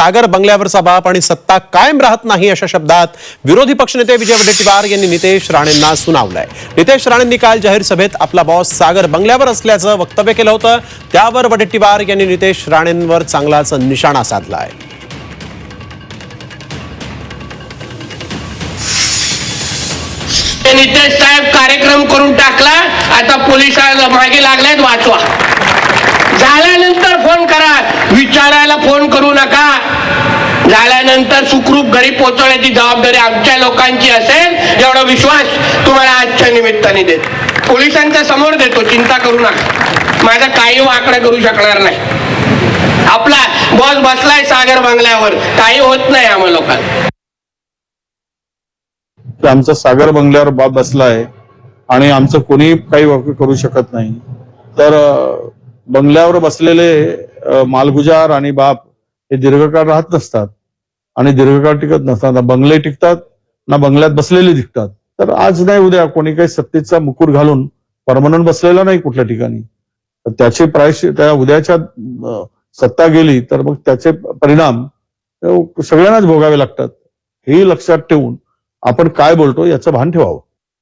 सागर बंगल्यावरचा बाप आणि सत्ता कायम राहत नाही अशा शब्दात विरोधी पक्षनेते विजय वडेट्टीवार यांनी नितेश राणेंना सुनावलंय. नितेश राणेंनी काल जाहीर सभेत आपला बॉस सागर बंगल्यावर असल्याचं वक्तव्य केलं होतं. त्यावर वडेट्टीवार यांनी नितेश राणेंवर चांगलाच निशाणा साधलाय. ते नितेश साहेब कार्यक्रम करून टाकला आता पोलिसाला मागे लागलाय वाचवा. झाल्यानंतर फोन करा. विचारायला फोन करू नका. नंतर सुखरूप घरी पोहोचवण्याची जबाबदारी आमच्या लोकांची असेल एवढा विश्वास तुम्हाला आजच्या निमित्ताने देत. पोलिसांच्या समोर देतो चिंता करू नका. माझा काही वाकडा करू शकणार नाही. आपला बॉस बसलाय सागर बंगल्यावर काही होत नाही आम्हा लोकांना. आमचा सागर बंगल्यावर बाप बसलाय आणि आमचं कोणी काही करू शकत नाही. तर बंगल्यावर बसलेले मालगुजार आणि बाप हे दीर्घकाळ राहत नसतात. आणि दीर्घकाळ टिकत नसतात ना बंगले टिकतात ना बंगल्यात बसलेले टिकतात तर आज नाही उद्या कोणी काही सत्तेचा मुकुट घालून परमनंट बसलेला नाही कुठल्या ठिकाणी. तर त्याचे प्रायश त्या उद्याच्या सत्ता गेली तर मग त्याचे परिणाम सगळ्यांनाच भोगावे लागतात. हे लक्षात ठेवून आपण काय बोलतो याचं भान ठेवावं.